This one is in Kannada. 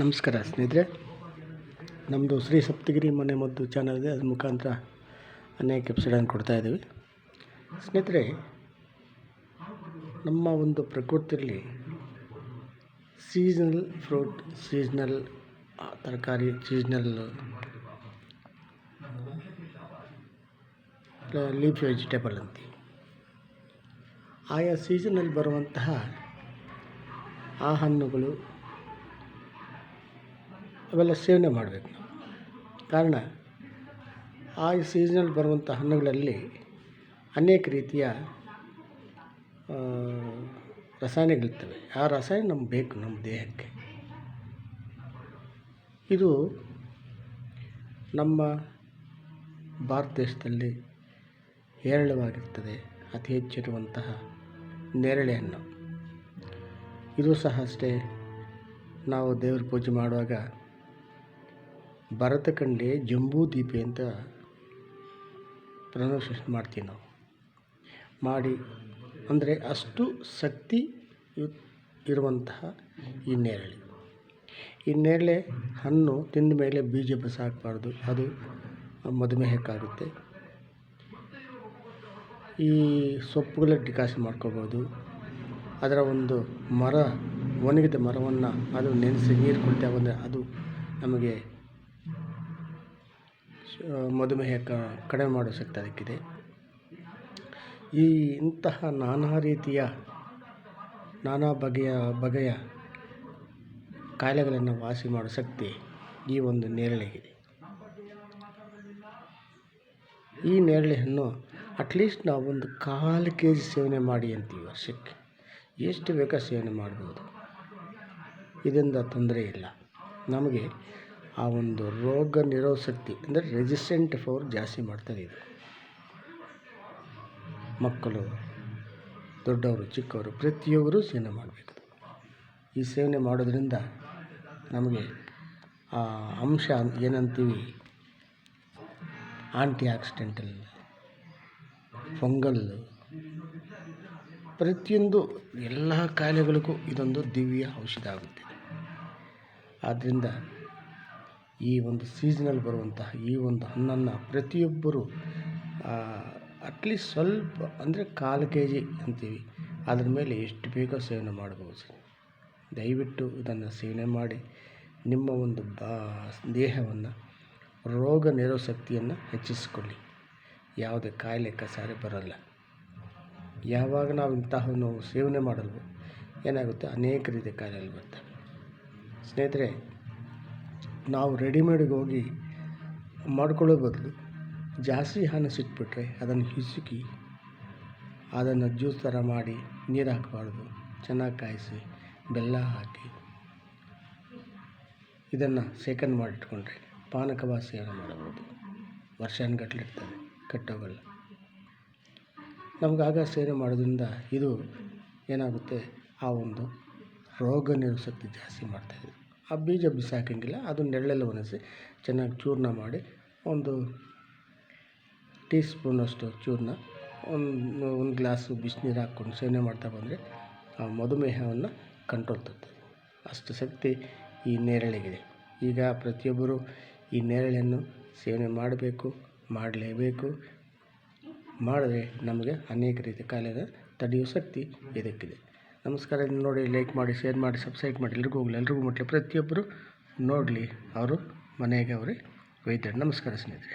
ನಮಸ್ಕಾರ ಸ್ನೇಹಿತರೆ. ನಮ್ಮದು ಶ್ರೀ ಸಪ್ತಗಿರಿ ಮನೆ ಮದ್ದು ಚಾನಲ್ ಇದೆ ಅದ್ರ ಮುಖಾಂತರ ಅನೇಕ ಎಪಿಸೋಡನ್ನು ಕೊಡ್ತಾ ಇದ್ದೀವಿ. ಸ್ನೇಹಿತರೆ, ನಮ್ಮ ಒಂದು ಪ್ರಕೃತಿಯಲ್ಲಿ ಸೀಸನಲ್ ಫ್ರೂಟ್ ಸೀಸ್ನಲ್ ತರಕಾರಿ ಸೀಸ್ನಲ್ ಲೀಫ್ ವೆಜಿಟೇಬಲ್ ಅಂತೀವಿ ಆಯಾ ಸೀಸನಲ್ಲಿ ಬರುವಂತಹ ಆ ಹಣ್ಣುಗಳು ಅವೆಲ್ಲ ಸೇವನೆ ಮಾಡಬೇಕು ಕಾರಣ, ಆ ಸೀಸನಲ್ಲಿ ಬರುವಂಥ ಹಣ್ಣುಗಳಲ್ಲಿ ಅನೇಕ ರೀತಿಯ ರಸಾಯನಗಳಿರ್ತವೆ. ಆ ರಸಾಯನ ನಮ್ಗೆ ಬೇಕು ನಮ್ಮ ದೇಹಕ್ಕೆ. ಇದು ನಮ್ಮ ಭಾರತ ದೇಶದಲ್ಲಿ ಹೇರಳವಾಗಿರ್ತದೆ, ಅತಿ ಹೆಚ್ಚಿರುವಂತಹ ನೇರಳೆ ಹಣ್ಣು. ಇದು ಸಹ ಅಷ್ಟೇ, ನಾವು ದೇವ್ರ ಪೂಜೆ ಮಾಡುವಾಗ ಭರತಖಂಡೆ ಜಂಬೂ ದೀಪ ಅಂತ ಪ್ರೊನೌನ್ಸೇಷನ್ ಮಾಡ್ತೀವಿ ನಾವು. ಮಾಡಿ, ಅಂದರೆ ಅಷ್ಟು ಶಕ್ತಿ ಇರುವಂತಹ ಈ ನೇರಳೆ. ಈ ನೇರಳೆ ಹಣ್ಣು ತಿಂದ ಮೇಲೆ ಬೀಜ ಬಸಾಕಬಾರ್ದು ಅದು ಮಧುಮೇಹಕ್ಕಾಗುತ್ತೆ. ಈ ಸೊಪ್ಪುಗಳ ಡಿಕಾಸಿ ಮಾಡ್ಕೋಬೋದು. ಅದರ ಒಂದು ಮರ, ಒಣಗಿದ ಮರವನ್ನು ಅದು ನೆನೆಸಿ ನೀರು ಕುಡಿತಾ ಅಂದರೆ ಅದು ನಮಗೆ ಮಧುಮೇಹ ಕಡಿಮೆ ಮಾಡೋ ಶಕ್ತಿ ಅದಕ್ಕಿದೆ. ಈ ಇಂತಹ ನಾನಾ ರೀತಿಯ ನಾನಾ ಬಗೆಯ ಬಗೆಯ ಕಾಯಿಲೆಗಳನ್ನು ವಾಸಿ ಮಾಡೋ ಶಕ್ತಿ ಈ ಒಂದು ನೇರಳೆಗಿದೆ ಈ ನೇರಳೆ ಹಣ್ಣು ಅಟ್ಲೀಸ್ಟ್ ನಾವು ಒಂದು ಕಾಲು ಕೆ ಜಿ ಸೇವನೆ ಮಾಡಿ ಅಂತೀವಿ ವರ್ಷಕ್ಕೆ. ಎಷ್ಟು ಬೇಕಾ ಸೇವನೆ ಮಾಡ್ಬೋದು. ಇದರಿಂದ ತೊಂದರೆ ಇಲ್ಲ. ನಮಗೆ ಆ ಒಂದು ರೋಗ ನಿರೋಧ ಶಕ್ತಿ ಅಂದರೆ ರೆಸಿಸ್ಟೆಂಟ್ ಫೋರ್ ಜಾಸ್ತಿ ಮಾಡ್ತದೆ ಇದು. ಮಕ್ಕಳು, ದೊಡ್ಡವರು, ಚಿಕ್ಕವರು ಪ್ರತಿಯೊಬ್ಬರು ಸೇವನೆ ಮಾಡಬೇಕು. ಈ ಸೇವನೆ ಮಾಡೋದ್ರಿಂದ ನಮಗೆ ಆ ಅಂಶ ಏನಂತೀವಿ? ಆಂಟಿ ಆಕ್ಸಿಡೆಂಟಲ್ ಫಂಗಲ್ ಪ್ರತಿಯೊಂದು ಎಲ್ಲ ಕಾಯಿಲೆಗಳಿಗೂ ಇದೊಂದು ದಿವ್ಯ ಔಷಧ ಆಗುತ್ತೆ. ಆದ್ದರಿಂದ ಈ ಒಂದು ಸೀಸನಲ್ಲಿ ಬರುವಂತಹ ಈ ಒಂದು ಹಣ್ಣನ್ನು ಪ್ರತಿಯೊಬ್ಬರು ಅಟ್ಲೀಸ್ಟ್ ಸ್ವಲ್ಪ ಅಂದರೆ ಕಾಲು ಕೆ ಜಿ ಅಂತೀವಿ. ಅದ್ರ ಮೇಲೆ ಎಷ್ಟು ಬೇಕೋ ಸೇವನೆ ಮಾಡ್ಬೋದು ದಯವಿಟ್ಟು ಇದನ್ನು ಸೇವನೆ ಮಾಡಿ. ನಿಮ್ಮ ಒಂದು ಬಾ, ದೇಹವನ್ನು, ರೋಗ ನಿರೋ ಶಕ್ತಿಯನ್ನು ಹೆಚ್ಚಿಸಿಕೊಳ್ಳಿ. ಯಾವುದೇ ಕಾಯಿಲೆ, ಕಸಾರೆ ಬರಲ್ಲ. ಯಾವಾಗ ನಾವು ಇಂತಹವನ್ನು ಸೇವನೆ ಮಾಡಲ್ವೋ, ಏನಾಗುತ್ತೆ? ಅನೇಕ ರೀತಿಯ ಕಾಯಿಲೆಗಳು ಬರ್ತವೆ. ಸ್ನೇಹಿತರೆ ನಾವು ರೆಡಿಮೇಡಿಗೆ ಹೋಗಿ ಮಾಡ್ಕೊಳ್ಳೋ ಬದಲು ಜಾಸ್ತಿ ಹಣ್ಣು ಸಿಕ್ಬಿಟ್ರೆ ಅದನ್ನು ಹಿಸುಕಿ ಅದನ್ನು ಜ್ಯೂಸ್ ಥರ ಮಾಡಿ ನೀರು ಹಾಕಬಾರ್ದು. ಚೆನ್ನಾಗಿ ಕಾಯಿಸಿ ಬೆಲ್ಲ ಹಾಕಿ. ಇದನ್ನು ಶೇಖರಣೆ ಮಾಡಿಟ್ಕೊಂಡ್ರೆ ಪಾನಕ ಸೇವನೆ ಮಾಡಬಹುದು ವರ್ಷಾನುಗಟ್ಲೆ ಇರ್ತದೆ ಕೆಟ್ಟೋಗಲ್ಲ. ನಮ್ಗೆ ಆಗ ಸೇವನೆ ಮಾಡೋದ್ರಿಂದ ಇದು ಏನಾಗುತ್ತೆ? ಆ ಒಂದು ರೋಗ ನಿರೋಧಶಕ್ತಿ ಜಾಸ್ತಿ ಮಾಡ್ತಾಯಿದೆ ಆ ಬೀಜ ಬಿಸಾಕಂಗಿಲ್ಲ ಅದು ನೆರಳಲ್ಲಿ ಒಣಗಿಸಿ ಚೆನ್ನಾಗಿ ಚೂರ್ಣ ಮಾಡಿ ಒಂದು ಟೀ ಸ್ಪೂನಷ್ಟು ಚೂರ್ಣ, ಒಂದು ಒಂದು ಗ್ಲಾಸು ಬಿಸಿನೀರು ಹಾಕ್ಕೊಂಡು ಸೇವನೆ ಮಾಡ್ತಾ ಬಂದರೆ ಆ ಮಧುಮೇಹವನ್ನು ಕಂಟ್ರೋಲ್ ತರ್ತದೆ ಅಷ್ಟು ಶಕ್ತಿ ಈ ನೇರಳೆಗಿದೆ. ಈಗ ಪ್ರತಿಯೊಬ್ಬರು ಈ ನೇರಳೆಯನ್ನು ಸೇವನೆ ಮಾಡಬೇಕು, ಮಾಡಲೇಬೇಕು. ಮಾಡಿದ್ರೆ ನಮಗೆ ಅನೇಕ ರೀತಿಯ ಕಾಯಿಲೆನ ತಡೆಯುವ ಶಕ್ತಿ ಇದಕ್ಕಿದೆ. ನಮಸ್ಕಾರ, ಇದನ್ನು ನೋಡಿ ಲೈಕ್ ಮಾಡಿ ಶೇರ್ ಮಾಡಿ ಸಬ್ಸ್ಕ್ರೈಬ್ ಮಾಡಿ, ಎಲ್ರಿಗೂ ಹೋಗಲಿ. ಎಲ್ರಿಗೂ ಮುಟ್ಲಿ. ಪ್ರತಿಯೊಬ್ಬರು ನೋಡಲಿ, ಅವರು ಮನೆಗೆ ಅವರೇ ಒಯ್ತಾರೆ. ನಮಸ್ಕಾರ ಸ್ನೇಹಿತರೆ.